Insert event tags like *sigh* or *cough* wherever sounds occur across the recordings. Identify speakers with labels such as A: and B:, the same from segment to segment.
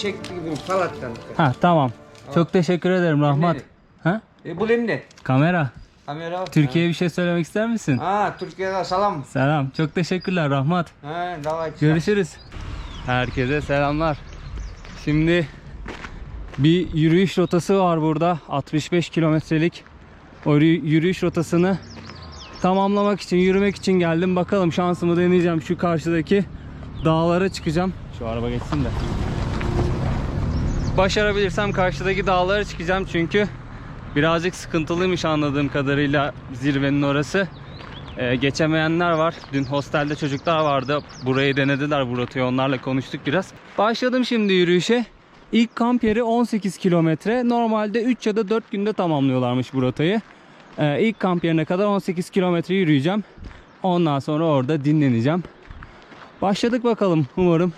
A: çekti gibi Palat'tan.
B: Ha tamam. Çok teşekkür ederim Rahmat. Ha?
A: E bu ne?
B: Kamera.
A: Kamera.
B: Türkiye'ye bir şey söylemek ister misin?
A: Ha, Türkiye'de salam.
B: Selam. Çok teşekkürler Rahmat.
A: Ha, davay.
B: Görüşürüz. Herkese selamlar. Şimdi bir yürüyüş rotası var burada. 65 kilometrelik. O yürü- yürüyüş rotasını tamamlamak için, yürümek için geldim. Bakalım şansımı deneyeceğim. Şu karşıdaki dağlara çıkacağım. Şu araba geçsin de. Başarabilirsem karşıdaki dağlara çıkacağım çünkü birazcık sıkıntılıymış anladığım kadarıyla zirvenin orası. Ee, geçemeyenler var. Dün hostelde çocuklar vardı. Burayı denediler bu rotayı. Onlarla konuştuk biraz. Başladım şimdi yürüyüşe. İlk kamp yeri 18 kilometre. Normalde 3 ya da 4 günde tamamlıyorlarmış bu rotayı. Ee, ilk kamp yerine kadar 18 kilometre yürüyeceğim. Ondan sonra orada dinleneceğim. Başladık bakalım. Umarım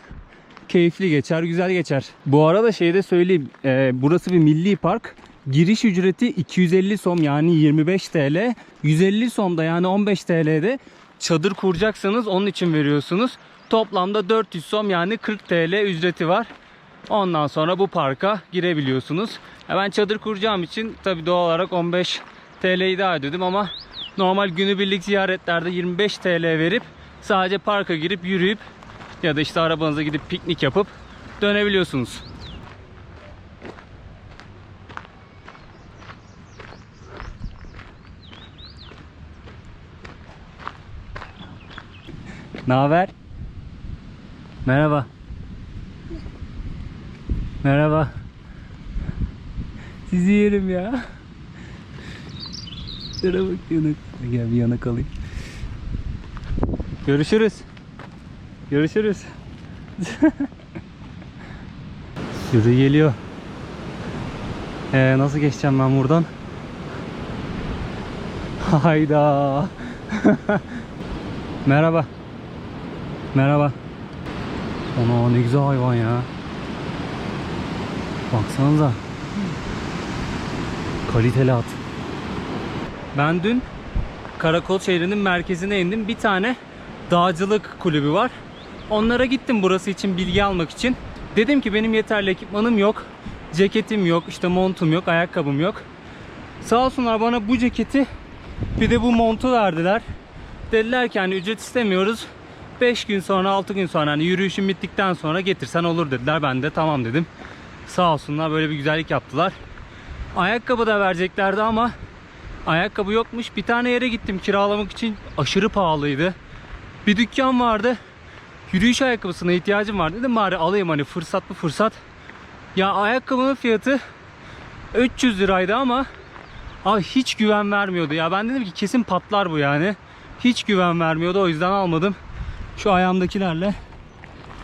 B: keyifli geçer, güzel geçer. Bu arada şey de söyleyeyim. e, burası bir milli park. Giriş ücreti 250 som yani 25 TL. 150 som da yani 15 TL'de çadır kuracaksanız onun için veriyorsunuz. Toplamda 400 som yani 40 TL ücreti var. Ondan sonra bu parka girebiliyorsunuz. E, Ben çadır kuracağım için tabi doğal olarak 15 TL'yi daha ödedim ama normal günübirlik ziyaretlerde 25 TL verip sadece parka girip yürüyüp ya da işte arabanıza gidip piknik yapıp dönebiliyorsunuz. Ne haber? Merhaba. Merhaba. Sizi yerim ya. Şuna bak yanık. Gel bir yanık alayım. Görüşürüz. Görüşürüz. Sürü geliyor. Ee, nasıl geçeceğim ben buradan? Hayda. *laughs* Merhaba. Merhaba. Ana ne güzel hayvan ya. Baksanıza. Kaliteli at. Ben dün Karakol şehrinin merkezine indim. Bir tane dağcılık kulübü var. Onlara gittim burası için bilgi almak için. Dedim ki benim yeterli ekipmanım yok. Ceketim yok, işte montum yok, ayakkabım yok. Sağ olsunlar bana bu ceketi bir de bu montu verdiler. Dediler ki hani ücret istemiyoruz. 5 gün sonra 6 gün sonra hani yürüyüşün bittikten sonra getirsen olur dediler. Ben de tamam dedim. Sağ olsunlar böyle bir güzellik yaptılar. Ayakkabı da vereceklerdi ama ayakkabı yokmuş. Bir tane yere gittim kiralamak için aşırı pahalıydı. Bir dükkan vardı. Yürüyüş ayakkabısına ihtiyacım var dedim bari alayım hani fırsat bu fırsat. Ya ayakkabının fiyatı 300 liraydı ama Abi hiç güven vermiyordu. Ya ben dedim ki kesin patlar bu yani. Hiç güven vermiyordu o yüzden almadım. Şu ayağımdakilerle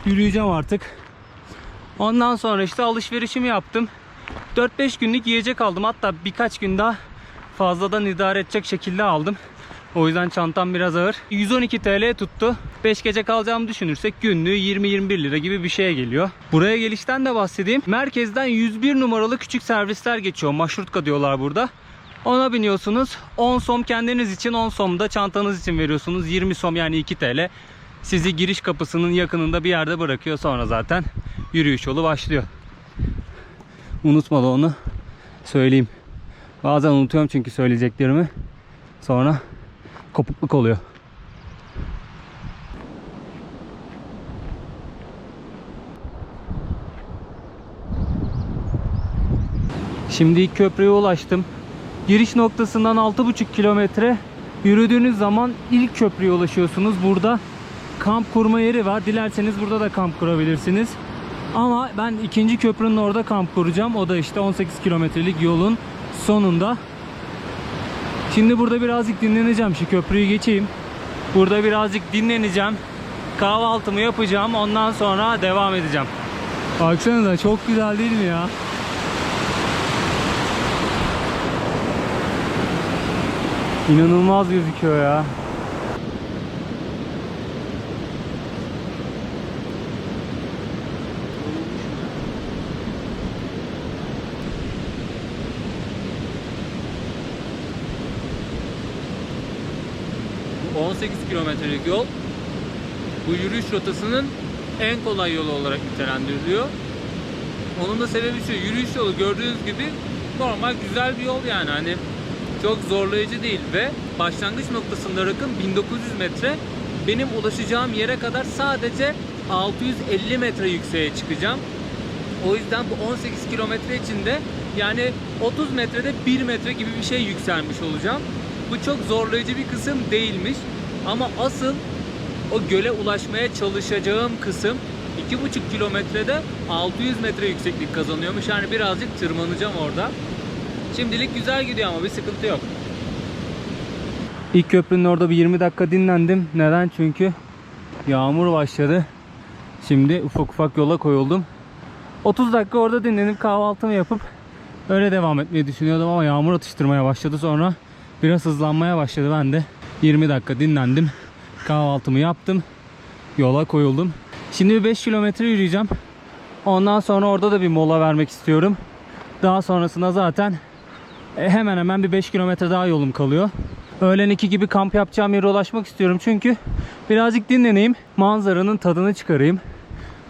B: yürüyeceğim artık. Ondan sonra işte alışverişimi yaptım. 4-5 günlük yiyecek aldım. Hatta birkaç gün daha fazladan idare edecek şekilde aldım. O yüzden çantam biraz ağır. 112 TL tuttu. 5 gece kalacağımı düşünürsek günlüğü 20-21 lira gibi bir şeye geliyor. Buraya gelişten de bahsedeyim. Merkezden 101 numaralı küçük servisler geçiyor. Maşrutka diyorlar burada. Ona biniyorsunuz. 10 som kendiniz için 10 som da çantanız için veriyorsunuz. 20 som yani 2 TL. Sizi giriş kapısının yakınında bir yerde bırakıyor. Sonra zaten yürüyüş yolu başlıyor. Unutma da onu söyleyeyim. Bazen unutuyorum çünkü söyleyeceklerimi. Sonra kopukluk oluyor. Şimdi ilk köprüye ulaştım. Giriş noktasından 6,5 kilometre yürüdüğünüz zaman ilk köprüye ulaşıyorsunuz. Burada kamp kurma yeri var. Dilerseniz burada da kamp kurabilirsiniz. Ama ben ikinci köprünün orada kamp kuracağım. O da işte 18 kilometrelik yolun sonunda. Şimdi burada birazcık dinleneceğim. Şu köprüyü geçeyim. Burada birazcık dinleneceğim. Kahvaltımı yapacağım. Ondan sonra devam edeceğim. Baksanıza çok güzel değil mi ya? İnanılmaz gözüküyor ya. 18 kilometrelik yol bu yürüyüş rotasının en kolay yolu olarak nitelendiriliyor. Onun da sebebi şu yürüyüş yolu gördüğünüz gibi normal güzel bir yol yani hani çok zorlayıcı değil ve başlangıç noktasında rakım 1900 metre. Benim ulaşacağım yere kadar sadece 650 metre yükseğe çıkacağım. O yüzden bu 18 kilometre içinde yani 30 metrede 1 metre gibi bir şey yükselmiş olacağım. Bu çok zorlayıcı bir kısım değilmiş. Ama asıl o göle ulaşmaya çalışacağım kısım 2,5 kilometrede 600 metre yükseklik kazanıyormuş. Yani birazcık tırmanacağım orada. Şimdilik güzel gidiyor ama bir sıkıntı yok. İlk köprünün orada bir 20 dakika dinlendim. Neden? Çünkü yağmur başladı. Şimdi ufak ufak yola koyuldum. 30 dakika orada dinlenip kahvaltımı yapıp öyle devam etmeyi düşünüyordum ama yağmur atıştırmaya başladı sonra biraz hızlanmaya başladı ben de 20 dakika dinlendim. Kahvaltımı yaptım. Yola koyuldum. Şimdi bir 5 kilometre yürüyeceğim. Ondan sonra orada da bir mola vermek istiyorum. Daha sonrasında zaten hemen hemen bir 5 kilometre daha yolum kalıyor. Öğlen 2 gibi kamp yapacağım yere ulaşmak istiyorum çünkü birazcık dinleneyim manzaranın tadını çıkarayım.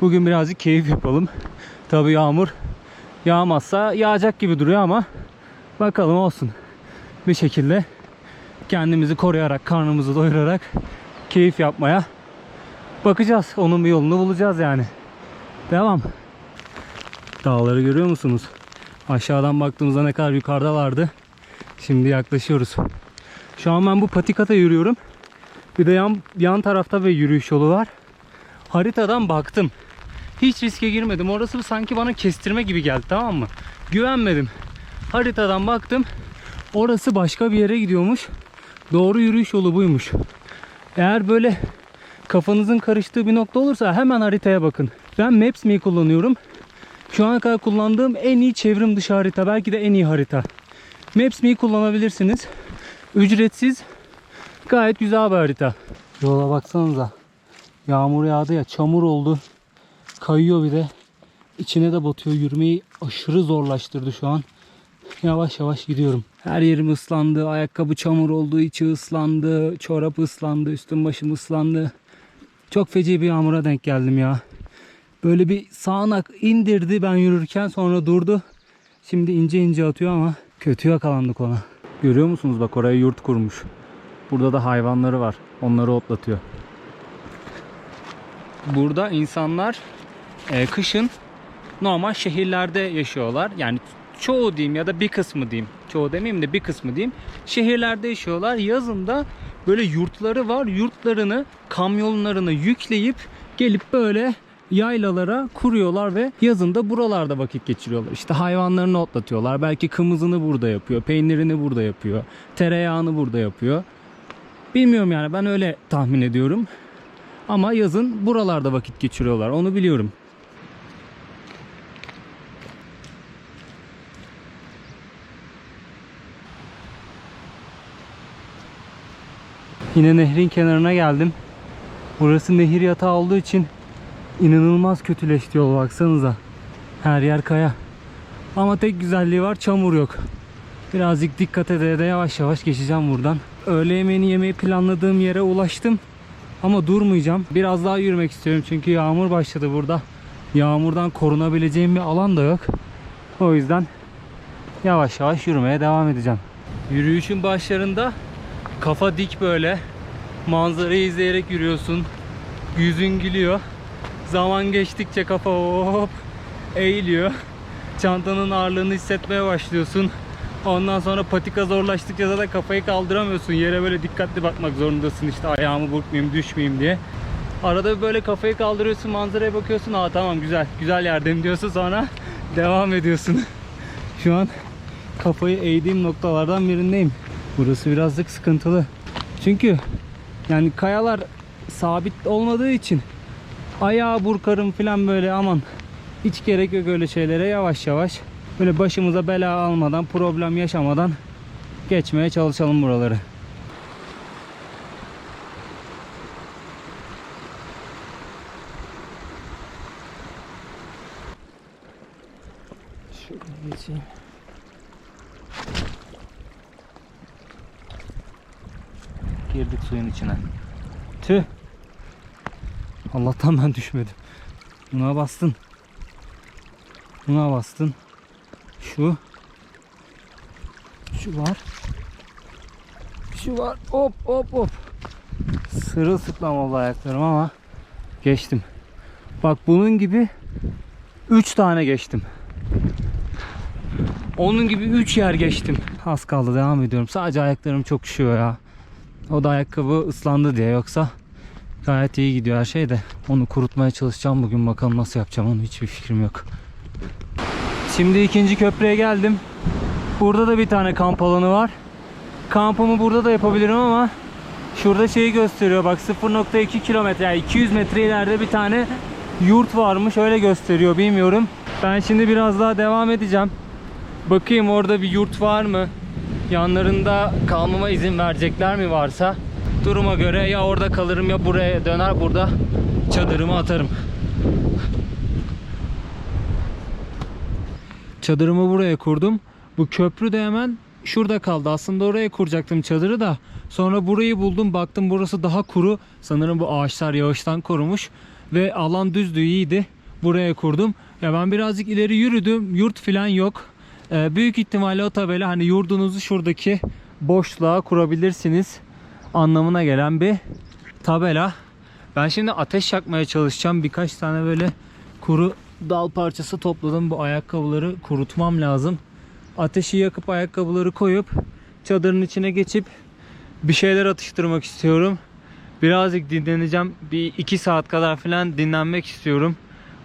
B: Bugün birazcık keyif yapalım. Tabii yağmur yağmazsa yağacak gibi duruyor ama bakalım olsun. Bir şekilde kendimizi koruyarak, karnımızı doyurarak keyif yapmaya bakacağız. Onun bir yolunu bulacağız yani. Devam. Dağları görüyor musunuz? Aşağıdan baktığımızda ne kadar yukarıdalardı. Şimdi yaklaşıyoruz. Şu an ben bu patikata yürüyorum. Bir de yan, yan tarafta bir yürüyüş yolu var. Haritadan baktım. Hiç riske girmedim. Orası sanki bana kestirme gibi geldi tamam mı? Güvenmedim. Haritadan baktım. Orası başka bir yere gidiyormuş. Doğru yürüyüş yolu buymuş. Eğer böyle kafanızın karıştığı bir nokta olursa hemen haritaya bakın. Ben Maps.me kullanıyorum. Şu ana kadar kullandığım en iyi çevrim dışı harita. Belki de en iyi harita. Maps.me kullanabilirsiniz. Ücretsiz. Gayet güzel bir harita. Yola baksanıza. Yağmur yağdı ya çamur oldu. Kayıyor bir de. İçine de batıyor. Yürümeyi aşırı zorlaştırdı şu an. Yavaş yavaş gidiyorum. Her yerim ıslandı. Ayakkabı çamur oldu. içi ıslandı. Çorap ıslandı. Üstüm başım ıslandı. Çok feci bir yağmura denk geldim ya. Böyle bir sağanak indirdi ben yürürken sonra durdu. Şimdi ince ince atıyor ama kötü yakalandık ona. Görüyor musunuz bak oraya yurt kurmuş. Burada da hayvanları var. Onları otlatıyor. Burada insanlar e, kışın normal şehirlerde yaşıyorlar. Yani çoğu diyeyim ya da bir kısmı diyeyim. Çoğu demeyeyim de bir kısmı diyeyim. Şehirlerde yaşıyorlar. Yazında böyle yurtları var. Yurtlarını kamyonlarına yükleyip gelip böyle yaylalara kuruyorlar ve yazında buralarda vakit geçiriyorlar. İşte hayvanlarını otlatıyorlar. Belki kımızını burada yapıyor. Peynirini burada yapıyor. Tereyağını burada yapıyor. Bilmiyorum yani ben öyle tahmin ediyorum. Ama yazın buralarda vakit geçiriyorlar. Onu biliyorum. Yine nehrin kenarına geldim. Burası nehir yatağı olduğu için inanılmaz kötüleşti yol baksanıza. Her yer kaya. Ama tek güzelliği var çamur yok. Birazcık dikkat ede de yavaş yavaş geçeceğim buradan. Öğle yemeğini yemeyi planladığım yere ulaştım. Ama durmayacağım. Biraz daha yürümek istiyorum çünkü yağmur başladı burada. Yağmurdan korunabileceğim bir alan da yok. O yüzden yavaş yavaş yürümeye devam edeceğim. Yürüyüşün başlarında kafa dik böyle manzarayı izleyerek yürüyorsun. Yüzün gülüyor. Zaman geçtikçe kafa hop eğiliyor. Çantanın ağırlığını hissetmeye başlıyorsun. Ondan sonra patika zorlaştıkça da kafayı kaldıramıyorsun. Yere böyle dikkatli bakmak zorundasın işte ayağımı burkmayayım düşmeyeyim diye. Arada böyle kafayı kaldırıyorsun manzaraya bakıyorsun. Aa tamam güzel güzel yerdeyim diyorsun sonra devam ediyorsun. Şu an kafayı eğdiğim noktalardan birindeyim. Burası birazcık sıkıntılı. Çünkü yani kayalar sabit olmadığı için ayağı burkarım falan böyle aman hiç gerek yok öyle şeylere yavaş yavaş böyle başımıza bela almadan problem yaşamadan geçmeye çalışalım buraları. Şöyle geçeyim. Suyun içine. Tüh. Allah'tan ben düşmedim. Buna bastın. Buna bastın. Şu. Şu var. Şu var. Hop hop hop. Sırılsıklam oldu ayaklarım ama geçtim. Bak bunun gibi 3 tane geçtim. Onun gibi 3 yer geçtim. Az kaldı devam ediyorum. Sadece ayaklarım çok üşüyor ya. O da ayakkabı ıslandı diye yoksa gayet iyi gidiyor her şey de. Onu kurutmaya çalışacağım bugün bakalım nasıl yapacağım onu hiçbir fikrim yok. Şimdi ikinci köprüye geldim. Burada da bir tane kamp alanı var. Kampımı burada da yapabilirim ama şurada şeyi gösteriyor bak 0.2 kilometre yani 200 metre ileride bir tane yurt varmış öyle gösteriyor bilmiyorum. Ben şimdi biraz daha devam edeceğim. Bakayım orada bir yurt var mı? Yanlarında kalmama izin verecekler mi varsa duruma göre ya orada kalırım ya buraya döner burada çadırımı atarım. Çadırımı buraya kurdum. Bu köprü de hemen şurada kaldı. Aslında oraya kuracaktım çadırı da. Sonra burayı buldum. Baktım burası daha kuru. Sanırım bu ağaçlar yağıştan korumuş. Ve alan düzdü iyiydi. Buraya kurdum. Ya ben birazcık ileri yürüdüm. Yurt falan yok. Ee, büyük ihtimalle o tabela hani yurdunuzu şuradaki boşluğa kurabilirsiniz anlamına gelen bir tabela. Ben şimdi ateş yakmaya çalışacağım. Birkaç tane böyle kuru dal parçası topladım. Bu ayakkabıları kurutmam lazım. Ateşi yakıp ayakkabıları koyup çadırın içine geçip bir şeyler atıştırmak istiyorum. Birazcık dinleneceğim. Bir iki saat kadar falan dinlenmek istiyorum.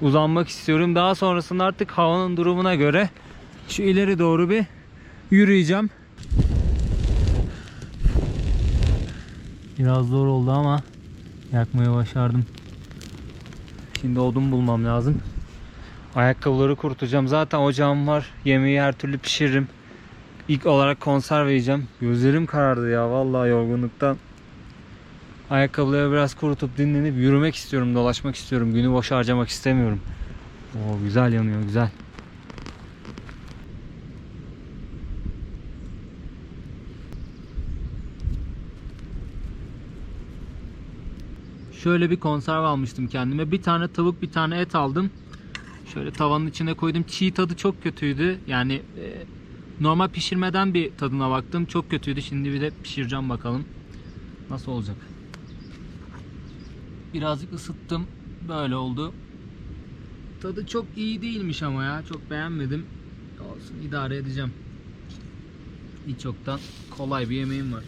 B: Uzanmak istiyorum. Daha sonrasında artık havanın durumuna göre şu ileri doğru bir yürüyeceğim. Biraz zor oldu ama yakmayı başardım. Şimdi odun bulmam lazım. Ayakkabıları kurutacağım. Zaten ocağım var. Yemeği her türlü pişiririm. İlk olarak konserve yiyeceğim. Gözlerim karardı ya vallahi yorgunluktan. Ayakkabıları biraz kurutup dinlenip yürümek istiyorum, dolaşmak istiyorum. Günü boş harcamak istemiyorum. Oo güzel yanıyor, güzel. Şöyle bir konserve almıştım kendime. Bir tane tavuk, bir tane et aldım. Şöyle tavanın içine koydum. Çiğ tadı çok kötüydü. Yani e, normal pişirmeden bir tadına baktım. Çok kötüydü. Şimdi bir de pişireceğim bakalım. Nasıl olacak? Birazcık ısıttım. Böyle oldu. Tadı çok iyi değilmiş ama ya. Çok beğenmedim. Olsun idare edeceğim. Hiç yoktan kolay bir yemeğim var.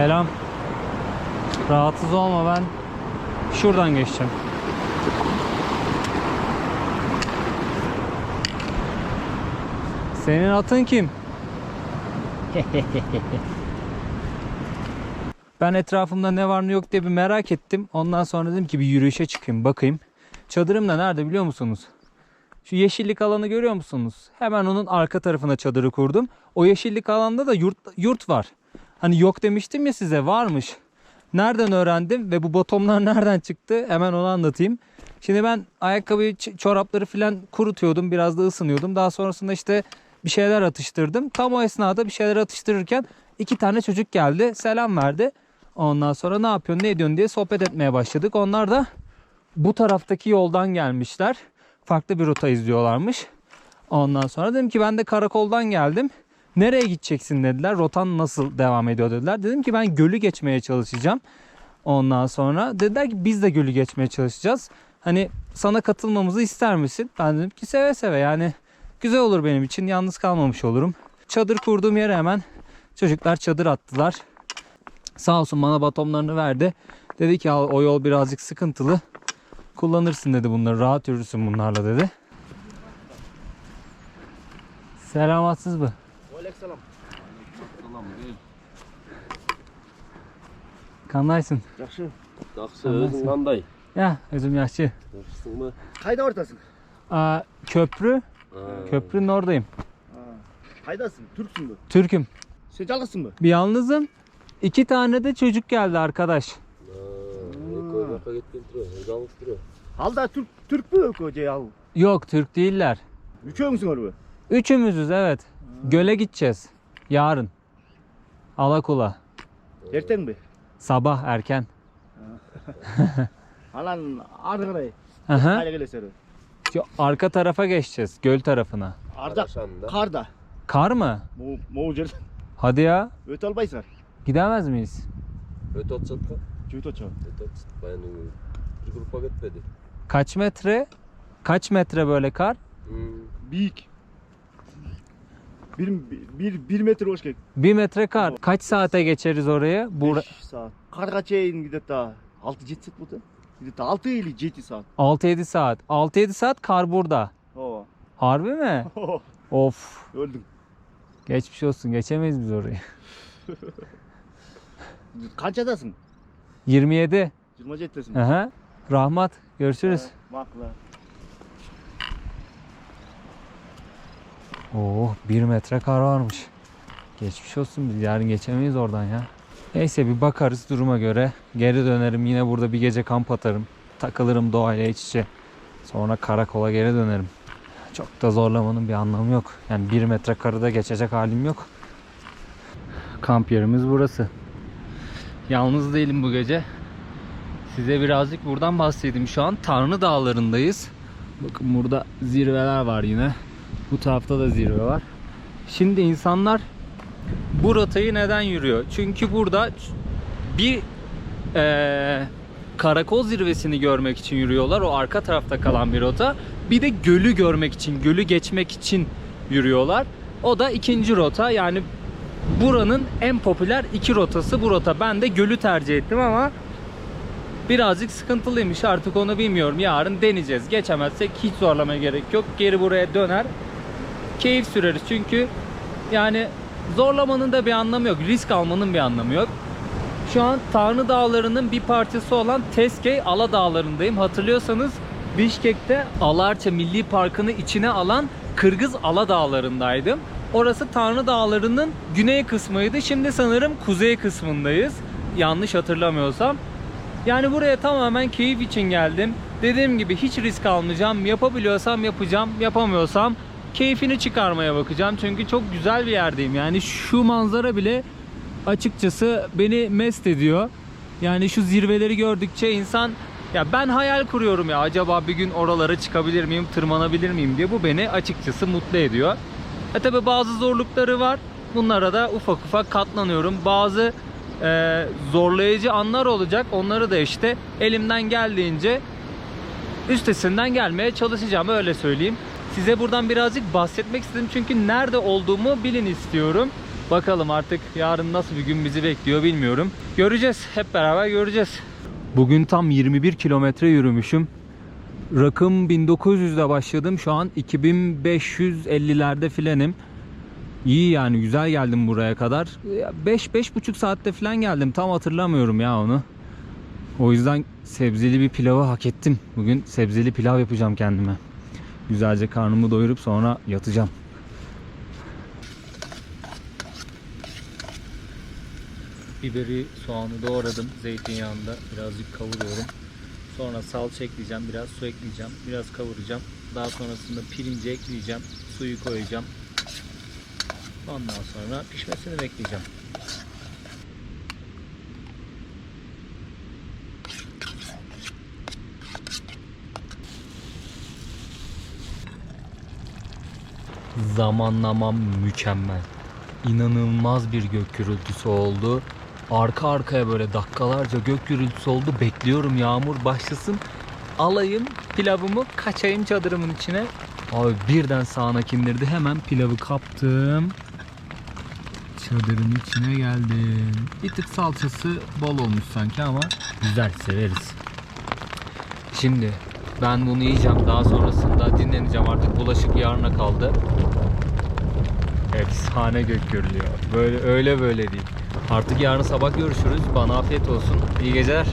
B: Selam. Rahatsız olma ben şuradan geçeceğim. Senin atın kim? *laughs* ben etrafımda ne var ne yok diye bir merak ettim. Ondan sonra dedim ki bir yürüyüşe çıkayım bakayım. Çadırım da nerede biliyor musunuz? Şu yeşillik alanı görüyor musunuz? Hemen onun arka tarafına çadırı kurdum. O yeşillik alanda da yurt, yurt var. Hani yok demiştim ya size varmış. Nereden öğrendim ve bu botomlar *laughs* nereden çıktı? Hemen onu anlatayım. Şimdi ben ayakkabıyı, çorapları falan kurutuyordum. Biraz da ısınıyordum. Daha sonrasında işte bir şeyler atıştırdım. Tam o esnada bir şeyler atıştırırken iki tane çocuk geldi. Selam verdi. Ondan sonra ne yapıyorsun ne ediyorsun diye sohbet etmeye başladık. Onlar da bu taraftaki yoldan gelmişler. Farklı bir rota izliyorlarmış. Ondan sonra dedim ki ben de karakoldan geldim. Nereye gideceksin dediler. Rotan nasıl devam ediyor dediler. Dedim ki ben gölü geçmeye çalışacağım. Ondan sonra dediler ki biz de gölü geçmeye çalışacağız. Hani sana katılmamızı ister misin? Ben dedim ki seve seve yani güzel olur benim için. Yalnız kalmamış olurum. Çadır kurduğum yere hemen çocuklar çadır attılar. Sağ olsun bana batomlarını verdi. Dedi ki "Al, o yol birazcık sıkıntılı. Kullanırsın dedi bunları. Rahat yürürsün bunlarla dedi. Selamatsız mı? Kandaysın.
C: Yaxşı. Yaxşı,
B: Salam,
C: özün qanday?
B: Ya özüm yaşlı.
C: Yaxşısınmı?
A: Kayda ortasın?
B: Aa, köprü.
C: Ha.
B: Köprünün oradayım.
A: Kaydasın? Türksün mü?
B: Türk'üm.
A: Sen çalgısın mı?
B: Bir yalnızım. İki tane de çocuk geldi arkadaş.
C: Ha.
D: Halda Türk Türk mü koca yahu?
B: Yok Türk değiller.
D: Üçüyor musun oraya?
B: Üçümüzüz evet. Göle gideceğiz. Yarın. Alakula.
D: Erten mi?
B: Sabah erken.
D: Halan arkada.
B: Aha. Şu arka tarafa geçeceğiz. Göl tarafına.
D: Arda
C: Araşanda.
D: karda.
B: Kar mı?
D: Mo.
B: Hadi ya.
D: Öte albaysar.
B: Gidemez miyiz?
C: Öte otsatka.
D: Cüto çal.
C: Öte otsat. Ben bir grupa gitmedi.
B: Kaç metre? Kaç metre böyle kar?
C: Hmm.
D: Büyük. Bir, bir, bir metre hoş gel.
B: Bir metre kar. Kaç saate geçeriz oraya? Bur
D: 5 saat. Karga çeyin gidip ta 6 7 saat bu da. Gidip ta 6 ili 7 saat.
B: 6-7 saat. 6-7 saat kar burada.
D: Oo.
B: Harbi mi? *laughs* Of.
D: Öldüm.
B: Geçmiş olsun. Geçemeyiz biz orayı.
D: Kaçadasın?
B: 27.
D: 27'desin.
B: Aha. Rahmat. Görüşürüz.
D: Bakla.
B: Oo, 1 metre kar varmış. Geçmiş olsun biz yarın geçemeyiz oradan ya. Neyse bir bakarız duruma göre. Geri dönerim yine burada bir gece kamp atarım. Takılırım doğayla iç içe. Sonra karakola geri dönerim. Çok da zorlamanın bir anlamı yok. Yani 1 metre karı da geçecek halim yok. Kamp yerimiz burası. Yalnız değilim bu gece. Size birazcık buradan bahsedeyim. Şu an Tanrı Dağları'ndayız. Bakın burada zirveler var yine. Bu tarafta da zirve var. Şimdi insanlar bu rotayı neden yürüyor? Çünkü burada bir eee, karakol zirvesini görmek için yürüyorlar. O arka tarafta kalan bir rota. Bir de gölü görmek için, gölü geçmek için yürüyorlar. O da ikinci rota. Yani buranın en popüler iki rotası bu rota. Ben de gölü tercih ettim ama birazcık sıkıntılıymış artık onu bilmiyorum. Yarın deneyeceğiz. Geçemezsek hiç zorlamaya gerek yok. Geri buraya döner. Keyif süreriz çünkü yani zorlamanın da bir anlamı yok. Risk almanın bir anlamı yok. Şu an Tanrı Dağları'nın bir parçası olan Teskey Ala Dağları'ndayım. Hatırlıyorsanız Bişkek'te Alarça Milli Parkı'nı içine alan Kırgız Ala Dağları'ndaydım. Orası Tanrı Dağları'nın güney kısmıydı. Şimdi sanırım kuzey kısmındayız. Yanlış hatırlamıyorsam. Yani buraya tamamen keyif için geldim. Dediğim gibi hiç risk almayacağım. Yapabiliyorsam yapacağım. Yapamıyorsam keyfini çıkarmaya bakacağım. Çünkü çok güzel bir yerdeyim. Yani şu manzara bile açıkçası beni mest ediyor. Yani şu zirveleri gördükçe insan ya ben hayal kuruyorum ya acaba bir gün oralara çıkabilir miyim, tırmanabilir miyim diye bu beni açıkçası mutlu ediyor. E tabi bazı zorlukları var. Bunlara da ufak ufak katlanıyorum. Bazı e, zorlayıcı anlar olacak. Onları da işte elimden geldiğince üstesinden gelmeye çalışacağım öyle söyleyeyim. Size buradan birazcık bahsetmek istedim çünkü nerede olduğumu bilin istiyorum. Bakalım artık yarın nasıl bir gün bizi bekliyor bilmiyorum. Göreceğiz. Hep beraber göreceğiz. Bugün tam 21 kilometre yürümüşüm. Rakım 1900'de başladım. Şu an 2550'lerde filanim. İyi yani güzel geldim buraya kadar. 5-5,5 saatte falan geldim. Tam hatırlamıyorum ya onu. O yüzden sebzeli bir pilavı hak ettim. Bugün sebzeli pilav yapacağım kendime. Güzelce karnımı doyurup sonra yatacağım. Biberi, soğanı doğradım zeytinyağında. Birazcık kavuruyorum. Sonra salça ekleyeceğim, biraz su ekleyeceğim, biraz kavuracağım. Daha sonrasında pirinci ekleyeceğim, suyu koyacağım. Ondan sonra pişmesini bekleyeceğim. Zamanlamam mükemmel. İnanılmaz bir gök gürültüsü oldu. Arka arkaya böyle dakikalarca gök gürültüsü oldu. Bekliyorum yağmur başlasın. Alayım pilavımı kaçayım çadırımın içine. Abi birden sağanak indirdi. Hemen pilavı kaptım. Çadırın içine geldim. Bir tık salçası bol olmuş sanki ama güzel severiz. Şimdi ben bunu yiyeceğim. Daha sonrasında dinleneceğim. Artık bulaşık yarına kaldı. Efsane gök görülüyor. Böyle öyle böyle değil. Artık yarın sabah görüşürüz. Bana afiyet olsun. İyi geceler.